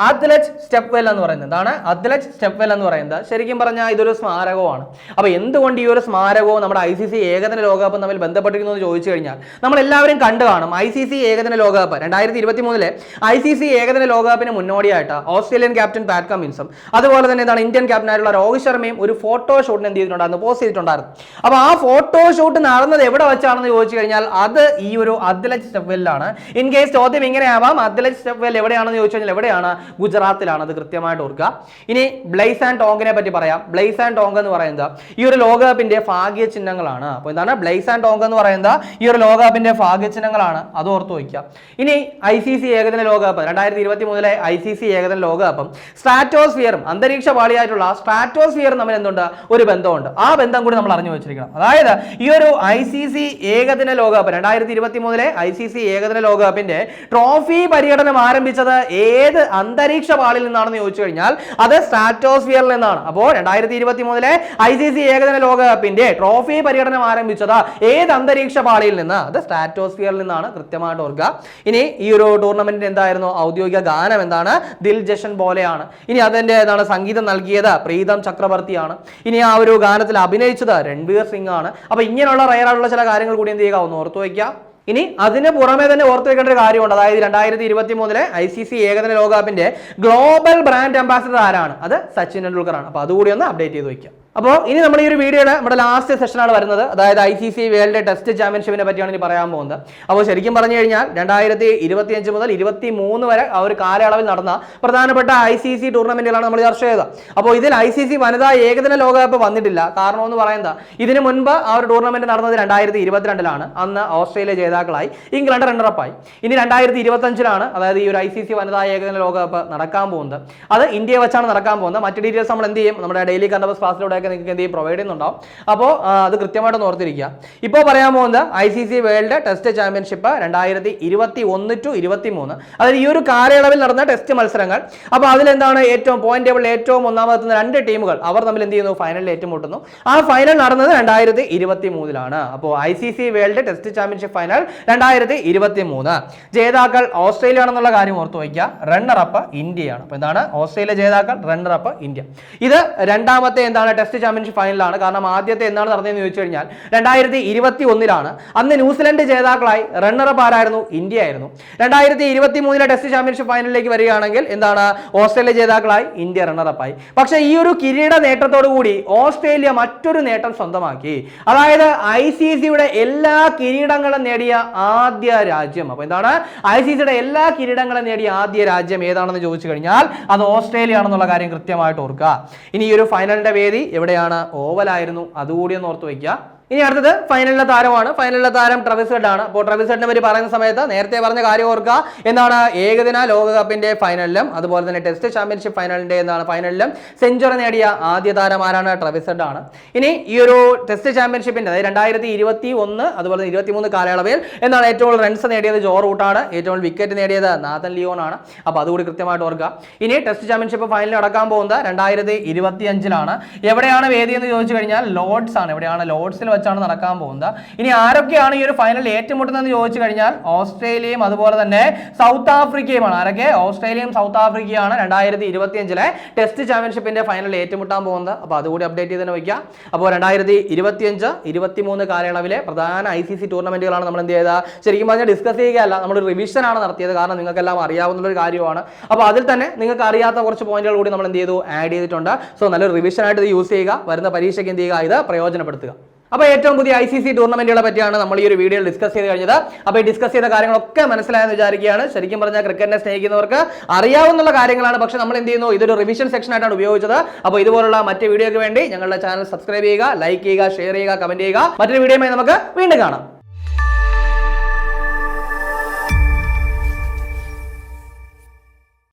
അത്ലറ്റ് സ്റ്റെപ്വെൽ എന്ന് പറയുന്നത്. എന്താണ്? അത്ലറ്റ് സ്റ്റെപ്വെൽ എന്ന് പറയുന്നത്. ശരിക്കും പറഞ്ഞാൽ ഇതൊരു സ്മാരകമാണ് അപ്പോൾ എന്തുകൊണ്ട് ഈ ഒരു സ്മാരകവും നമ്മുടെ ഐ സി സി ഏകദിന ലോകകപ്പും തമ്മിൽ ബന്ധപ്പെട്ടിരിക്കുന്നു എന്ന് ചോദിച്ചു കഴിഞ്ഞാൽ നമ്മൾ എല്ലാവരും കണ്ടു കാണും ഐ സി സി ഏകദിന ലോകകപ്പ് രണ്ടായിരത്തി ഇരുപത്തി മൂന്നിലെ ഐ സി സി ഏകദിന ലോകകപ്പിന് മുന്നോടിയായിട്ട് ഓസ്ട്രേലിയൻ ക്യാപ്റ്റൻ പാറ്റ് കമ്മിൻസും അതുപോലെ തന്നെ എന്താണ് ഇന്ത്യൻ ക്യാപ്റ്റനായിട്ടുള്ള രോഹിത് ശർമ്മയും ഒരു ഫോട്ടോ ഷൂട്ടിന് എന്ത് ചെയ്തിട്ടുണ്ടായിരുന്നു? പോസ്റ്റ് ചെയ്തിട്ടുണ്ടായിരുന്നു. അപ്പോൾ ആ ഫോട്ടോ ഷൂട്ട് നടന്നത് എവിടെ വെച്ചാണെന്ന് ചോദിച്ചു കഴിഞ്ഞാൽ അത് ഈ ഒരു അദ്ലജ് സ്റ്റെപ്വെല്ലാണ് ഇൻ കേസ് ചോദ്യം ഇങ്ങനെയാവാം അദ്ലജ് സ്റ്റെപ്വെൽ എവിടെയാണെന്ന് ചോദിച്ചു കഴിഞ്ഞാൽ എവിടെയാണ്? ഗുജറാത്തിലാണ് അത് കൃത്യമായിട്ട് ഓർക്കുക. ഇനി ബ്ലൈസ് ആൻഡ് ടോങ്കിനെ പറ്റി പറയാം. ബ്ലൈസ് ആൻഡ് ടോങ് എന്ന് പറയുന്നത് ഈ ഒരു ലോകകപ്പിന്റെ ഭാഗ്യ ചിഹ്നങ്ങളാണ്. അപ്പോൾ എന്താണ്? ബ്ലൈസ് ആൻഡ് ടോങ് എന്ന് പറയുന്നത് ഈ ഒരു ലോകകപ്പിന്റെ ഭാഗ്യ ചിഹ്നങ്ങളാണ്. അത് ഓർത്ത് വയ്ക്കുക. ഇനി ഐ സി സി ഏകദിന ലോകകപ്പ് രണ്ടായിരത്തി ഇരുപത്തി മൂന്നിലെ ഐ സി സി ഏകദിന ലോകകപ്പും സ്ട്രാറ്റോസ്ഫിയറും അന്തരീക്ഷ പാളിയായിട്ടുള്ള സ്ട്രാറ്റോസ്ഫിയറും തമ്മിൽ എന്തുണ്ട്? ഒരു ബന്ധമുണ്ട്. ആ ബന്ധം കൂടി നമ്മൾ അറിഞ്ഞു വെച്ചിരിക്കണം. അതായത് ഈ ഒരു ഐ സി സി ഏകദിന ലോകകപ്പ് രണ്ടായിരത്തി ഇരുപത്തി മൂന്നിലെ ഐ സി സി ഏകദിന ലോകകപ്പിന്റെ ട്രോഫി പര്യടനം ആരംഭിച്ചത് ഏത് അന്തരീക്ഷ പാളിയിൽ നിന്നാണെന്ന് ചോദിച്ചു കഴിഞ്ഞാൽ അത് സ്ട്രാറ്റോസ്ഫിയറിൽ നിന്നാണ്. അപ്പോൾ രണ്ടായിരത്തി ഇരുപത്തി മൂന്നിലെ ഐ സി സി ഏകദിന ലോകകപ്പിന്റെ ട്രോഫി പര്യടനം ആരംഭിച്ചത് ഏത് അന്തരീക്ഷ പാളിയിൽ നിന്ന്? അത് സ്ട്രാറ്റോസ്ഫിയറിൽ നിന്നാണ് കൃത്യമായിട്ട് ഓർക്കുക. ഇനി ഈ ഒരു ടൂർണമെന്റിന് എന്തായിരുന്നു? ഔദ്യോഗിക ഗാനം എന്താണ്? ദിൽ ജഷൻ പോലെയാണ്. ഇനി അതിന്റെ എന്താണ് സംഗീതം നൽകിയത് പ്രീതം ചക്രവർത്തിയാണ്. ഇനി ആ ഒരു ഗാനത്തിൽ അഭിനയിച്ചത് രൺവീർ സിംഗ് ആണ് അപ്പൊ ഇങ്ങനെയുള്ള റയറായിട്ടുള്ള ചില കാര്യങ്ങൾ കൂടി എന്ത് ചെയ്യുക ഒന്ന് ഓർത്തു വയ്ക്കുക. ഇനി അതിന് പുറമെ തന്നെ ഓർത്ത് വെക്കേണ്ട ഒരു കാര്യമുണ്ട്. അതായത് രണ്ടായിരത്തി ഇരുപത്തി മൂന്നിലെ ഐ സി സി ഏകദിന ലോകകപ്പിന്റെ ഗ്ലോബൽ ബ്രാൻഡ് അംബാസിഡർ ആരാണ്? അത് സച്ചിൻ ടെണ്ടുൽക്കർ ആണ് അപ്പോൾ അതുകൂടി ഒന്ന് അപ്ഡേറ്റ് ചെയ്ത് വയ്ക്കുക. അപ്പോൾ ഇനി നമ്മൾ ഈ ഒരു വീഡിയോയുടെ നമ്മുടെ ലാസ്റ്റ് സെഷനാണ് വരുന്നത്. അതായത് I C C world test ചാമ്പ്യൻഷിപ്പിനെ പറ്റിയാണ് ഇനി പറയാൻ പോകുന്നത്. അപ്പോൾ ശരിക്കും പറഞ്ഞു കഴിഞ്ഞാൽ രണ്ടായിരത്തി ഇരുപത്തിയഞ്ച് മുതൽ ഇരുപത്തി മൂന്ന് വരെ ആ ഒരു കാലയളവിൽ നടന്ന പ്രധാനപ്പെട്ട ഐ സി സി ടൂർണമെന്റുകളാണ് നമ്മൾ ചർച്ച ചെയ്തത്. അപ്പോൾ ഇതിൽ ഐ സി സി വനിതാ ഏകദിന ലോകകപ്പ് വന്നിട്ടില്ല. കാരണം എന്ന് പറയുന്നത് ഇതിനു മുൻപ് ആ ഒരു ടൂർണമെന്റ് നടന്നത് രണ്ടായിരത്തി ഇരുപത്തിരണ്ടിലാണ് അന്ന് ഓസ്ട്രേലിയ ജേതാക്കളായി. ഇംഗ്ലണ്ട് റണ്ണറപ്പായി ഇനി രണ്ടായിരത്തി ഇരുപത്തഞ്ചിലാണ് അതായത് ഈ ഒരു ഐ സി സി വനിതാ ഏകദിന ലോകകപ്പ് നടക്കാൻ പോകുന്നത്. അത് ഇന്ത്യയെ വെച്ചാണ് നടക്കാൻ പോകുന്നത്. മറ്റു ഡീറ്റെയിൽസ് നമ്മൾ എന്ത് ചെയ്യും? നമ്മുടെ ഡെയിലി കണ്ടബസ് ക്ലാസ്സിലൂടെയൊക്കെ നിങ്ങൾക്ക് എന്ത് ചെയ്യും? പ്രൊവൈഡ് ചെയ്യുന്നുണ്ടാവും. അപ്പോൾ അത് കൃത്യമായിട്ട് ഓർത്തിരിക്കുക. ഇപ്പോൾ പറയാൻ പോകുന്നത് I C C world test championship രണ്ടായിരത്തി ഇരുപത്തി ഒന്ന് ടു ഇരുപത്തി മൂന്ന് അതായത് ഈ ഒരു കാലയളവിൽ നടന്ന ടെസ്റ്റ് മത്സരങ്ങൾ. അപ്പോൾ അതിലെന്താണ് ഏറ്റവും പോയിന്റ് ടേബിൾ ഏറ്റവും ഒന്നാമതെത്തുന്ന രണ്ട് ടീമുകൾ അവർ തമ്മിൽ എന്ത് ചെയ്യുന്നു? ഫൈനലിൽ ഏറ്റുമുട്ടുന്നു. ആ ഫൈനൽ നടന്നത് രണ്ടായിരത്തി ഇരുപത്തി മൂന്നിലാണ് അപ്പോൾ I C C world test championship final രണ്ടായിരത്തി ഇരുപത്തി മൂന്ന് ജേതാക്കൾ ഓസ്ട്രേലിയ ആണെന്നുള്ള കാര്യം ഓർത്തു വയ്ക്കുക. റണ്ണർ അപ്പ് ഇന്ത്യയാണ്. അപ്പോൾ എന്താണ്? ഓസ്ട്രേലിയ ജേതാക്കൾ റണ്ണർ അപ്പ് ഇന്ത്യ. ഇത് രണ്ടാമത്തെ എന്താണ്? ടെസ്റ്റ് ചാമ്പ്യൻഷിപ്പ് ഫൈനലാണ് കാരണം ആദ്യത്തെ എന്നാണ് നടന്നതെന്ന് ചോദിച്ചു കഴിഞ്ഞാൽ രണ്ടായിരത്തി ഇരുപത്തി ഒന്നിലാണ് അന്ന് ന്യൂസിലൻഡ് ജേതാക്കളായി റണ്ണറപ്പ് ആരായിരുന്നു? ഇന്ത്യ ആയിരുന്നു. രണ്ടായിരത്തി ഇരുപത്തി മൂന്നിലെ ടെസ്റ്റ് ചാമ്പ്യൻഷിപ്പ് ഫൈനലിലേക്ക് വരികയാണെങ്കിൽ എന്താണ്? ഓസ്ട്രേലിയ ജേതാക്കളായി ഇന്ത്യ റണ്ണറപ്പ് ആയി. പക്ഷേ ഈ ഒരു കിരീട നേട്ടത്തോടുകൂടി ഓസ്ട്രേലിയ മറ്റൊരു നേട്ടം സ്വന്തമാക്കി. അതായത് ഐ സി സിയുടെ എല്ലാ കിരീടങ്ങളും നേടിയ ആദ്യ രാജ്യം. അപ്പൊ എന്താണ്? ഐ സി സിയുടെ എല്ലാ കിരീടങ്ങളും നേടിയ ആദ്യ രാജ്യം ഏതാണെന്ന് ചോദിച്ചു കഴിഞ്ഞാൽ അത് ഓസ്ട്രേലിയ ആണെന്നുള്ള കാര്യം കൃത്യമായിട്ട് ഓർക്കുക. ഇനി ഈ ഒരു ഫൈനലിന്റെ വേദി എവിടെയാണ്? ഓവലായിരുന്നു. അതുകൂടി ഒന്ന് ഓർത്ത് വയ്ക്കുക. ഇനി അടുത്തത് ഫൈനലിലെ താരമാണ്. ഫൈനലിലെ താരം ട്രവിസ് ഹെഡ് ആണ്. അപ്പോൾ ട്രവിസ് ഹെഡിനെ പറ്റി പറയുന്ന സമയത്ത് നേരത്തെ പറഞ്ഞ കാര്യം ഓർക്കുക. എന്താണ്? ഏകദിന ലോകകപ്പിന്റെ ഫൈനലിലും അതുപോലെ തന്നെ ടെസ്റ്റ് ചാമ്പ്യൻഷിപ്പ് ഫൈനലിന്റെ എന്താണ് ഫൈനലിലും സെഞ്ചുറി നേടിയ ആദ്യ താരമാരാണ് ട്രവിസ് ഹെഡ് ആണ്. ഇനി ഈ ഒരു ടെസ്റ്റ് ചാമ്പ്യൻഷിപ്പിന്റെ അതായത് രണ്ടായിരത്തി ഇരുപത്തി ഒന്ന് അതുപോലെ തന്നെ ഇരുപത്തി മൂന്ന് കാലയളവിൽ എന്താണ് ഏറ്റവും റൺസ് നേടിയത്? ജോ റൂട്ടാണ്. ഏറ്റവും വിക്കറ്റ് നേടിയത് നാഥൻ ലിയോൺ ആണ്. അപ്പോൾ അതുകൂടി കൃത്യമായിട്ട് ഓർക്കുക. ഇനി ടെസ്റ്റ് ചാമ്പ്യൻഷിപ്പ് ഫൈനലിൽ നടക്കാൻ പോകുന്നത് രണ്ടായിരത്തി ഇരുപത്തി അഞ്ചിലാണ് എവിടെയാണ് വേദി എന്ന് ചോദിച്ചു കഴിഞ്ഞാൽ ലോർഡ്സ് ആണ്. എവിടെയാണ്? ലോർഡ്സിൽ വെച്ചാണ് നടക്കാൻ പോകുന്നത്. ഇനി ആരൊക്കെയാണ് ഈ ഒരു ഫൈനൽ ഏറ്റുമുട്ടുന്നതെന്ന് ചോദിച്ചു കഴിഞ്ഞാൽ ഓസ്ട്രേലിയയും അതുപോലെ തന്നെ സൗത്ത് ആഫ്രിക്കയുമാണ്. ആരൊക്കെ? ഓസ്ട്രേലിയയും സൗത്ത് ആഫ്രിക്കയാണ് രണ്ടായിരത്തി ഇരുപത്തി അഞ്ചിലെ ടെസ്റ്റ് ചാമ്പ്യൻഷിപ്പിന്റെ ഫൈനൽ ഏറ്റുമുട്ടാൻ പോകുന്നത്. അപ്പോൾ അതുകൂടി അപ്ഡേറ്റ് ചെയ്ത് തന്നെ വയ്ക്കാം. അപ്പോൾ രണ്ടായിരത്തി ഇരുപത്തിയഞ്ച് ഇരുപത്തിമൂന്ന് കാലയളവിലെ പ്രധാന ഐ സി സി ടൂർണമെന്റുകളാണ് നമ്മൾ എന്ത് ചെയ്തത്? ശരിക്കും പറഞ്ഞാൽ ഡിസ്കസ് ചെയ്യുകയല്ല. നമ്മൾ റിവിഷൻ ആണ് നടത്തിയത്. കാരണം നിങ്ങൾക്കെല്ലാം അറിയാവുന്ന ഒരു കാര്യമാണ്. അപ്പോൾ അതിൽ തന്നെ നിങ്ങൾക്ക് അറിയാത്ത കുറച്ച് പോയിന്റുകൾ കൂടി നമ്മൾ എന്ത് ചെയ്തു? ആഡ് ചെയ്തിട്ടുണ്ട്. സോ നല്ലൊരു റിവിഷൻ ആയിട്ട് ഇത് യൂസ് ചെയ്യുക. വരുന്ന പരീക്ഷയ്ക്ക് എന്ത് ചെയ്യുക? ഇത് പ്രയോജനപ്പെടുത്തുക. അപ്പോൾ ഏറ്റവും പുതിയ ഐ സി സി ടൂർണമെന്റുകളെ പറ്റിയാണ് നമ്മൾ ഈ ഒരു വീഡിയോയിൽ ഡിസ്കസ് ചെയ്ത് കഴിഞ്ഞത്. അപ്പോൾ ഈ ഡിസ്കസ് ചെയ്ത കാര്യങ്ങളൊക്കെ മനസ്സിലായെന്ന് വിചാരിക്കുകയാണ്. ശരിക്കും പറഞ്ഞാൽ ക്രിക്കറ്റിനെ സ്നേഹിക്കുന്നവർക്ക് അറിയാവുന്ന കാര്യങ്ങളാണ്. പക്ഷെ നമ്മൾ എന്ത് ചെയ്യുന്നു? ഇതൊരു റിവിഷൻ സെക്ഷൻ ആയിട്ടാണ് ഉപയോഗിച്ചത്. അപ്പോൾ ഇതുപോലുള്ള മറ്റ് വീഡിയോയ്ക്ക് വേണ്ടി ഞങ്ങളുടെ ചാനൽ സബ്സ്ക്രൈബ് ചെയ്യുക ലൈക്ക് ചെയ്യുക ഷെയർ ചെയ്യുക കമന്റ് ചെയ്യുക. മറ്റൊരു വീഡിയോയുമായി നമുക്ക് വീണ്ടും കാണാം.